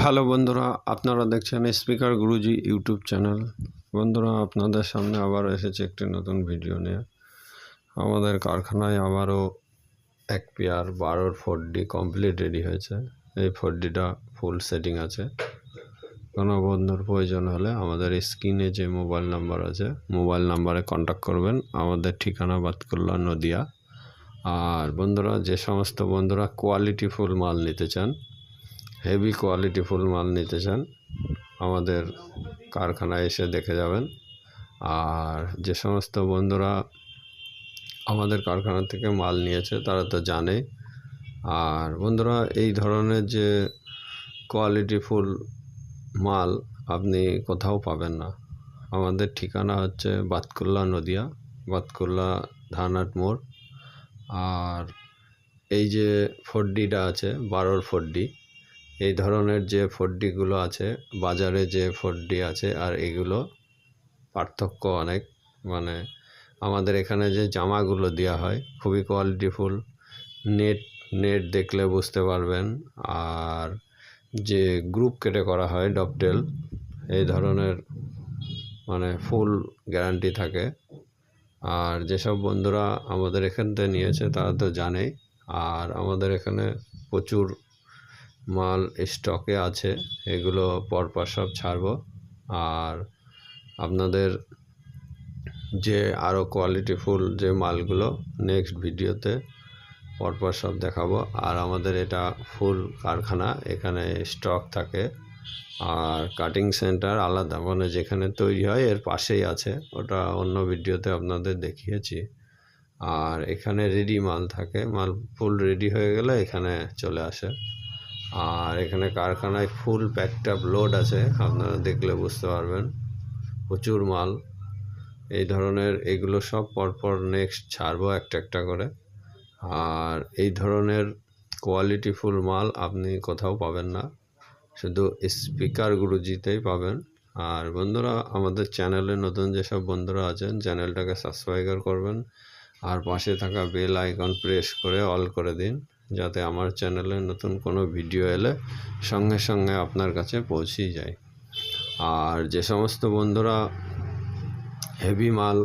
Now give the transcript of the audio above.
Hello বন্ধুরা, আপনারা দেখছেন স্পিকার গুরুজি ইউটিউব চ্যানেল। বন্ধুরা, আপনাদের সামনে আবার এসেছে একটি নতুন ভিডিও নিয়ে। আমাদের কারখানায় আবারও এক পেয়ার বারোর ফোর ডি কমপ্লিট রেডি হয়েছে। এই ফোর ডিটা ফুল সেটিং আছে। কোনো বন্ধুর প্রয়োজন হলে আমাদের স্ক্রিনে যে মোবাইল নাম্বার আছে, মোবাইল নাম্বারে কন্ট্যাক্ট করবেন। আমাদের ঠিকানা বাতকুল্লা নদিয়া। আর বন্ধুরা, যে সমস্ত বন্ধুরা কোয়ালিটি ফুল মাল নিতে চান হেভি কোয়ালিটি ফুল মাল নিতে চান, আমাদের কারখানায় এসে দেখে যাবেন। আর যে সমস্ত বন্ধুরা আমাদের কারখানা থেকে মাল নিয়েছে, তারা তো জানে। আর বন্ধুরা, এই ধরনের যে কোয়ালিটি ফুল মাল আপনি কোথাও পাবেন না। আমাদের ঠিকানা হচ্ছে বাতকুল্লা নদিয়া, বাতকুল্লা ধানহাট মোড়। আর এই যে ফোর ডিটা আছে, বারোর ফোর ডি এই ধরনের যে ফোর ডিগুলো আছে, বাজারে যে ফোর ডি আছে, আর এগুলো পার্থক্য অনেক। মানে আমাদের এখানে যে জামাগুলো দেওয়া হয়, খুবই কোয়ালিটিফুল নেট নেট দেখলে বুঝতে পারবেন। আর যে গ্রুপ কেটে করা হয় ডপটেল এই ধরনের মানে ফুল গ্যারান্টি থাকে। আর যেসব বন্ধুরা আমাদের এখান থেকে নিয়েছে, তারা তো জানেই। আর আমাদের এখানে প্রচুর মাল স্টকে আছে, এগুলো পরপর সব ছাড়বো। আর আপনাদের যে আরও কোয়ালিটিফুল যে মালগুলো নেক্সট ভিডিওতে পরপর সব দেখাবো। আর আমাদের এটা ফুল কারখানা, এখানে স্টক থাকে। আর কাটিং সেন্টার আলাদা মানে যেখানে তৈরি হয় এর পাশেই আছে। ওটা অন্য ভিডিওতে আপনাদের দেখিয়েছি। আর এখানে রেডি মাল থাকে, মাল ফুল রেডি হয়ে গেলে এখানে চলে আসে। আর এখানে কারখানায় ফুল প্যাকড আপ লোড আছে, আপনারা দেখলে বুঝতে পারবেন। প্রচুর মাল। এই ধরনের এগুলো সব পরপর নেক্সট ছাড়বো একটা একটা করে। আর এই ধরনের কোয়ালিটিফুল মাল আপনি কোথাও পাবেন না। শুধু স্পিকার গুরুজিতেই পাবেন। আর বন্ধুরা, আমাদের চ্যানেলে নতুন যেসব বন্ধুরা আছেন চ্যানেলটাকে সাবস্ক্রাইব করবেন। আর পাশে থাকা বেল আইকন প্রেস করে অল করে দিন। যাতে আমার চ্যানেলে নতুন কোনো ভিডিও এলে সঙ্গে সঙ্গে আপনার কাছে পৌঁছেই যায়। আর যে সমস্ত বন্ধুরা হেভি মাল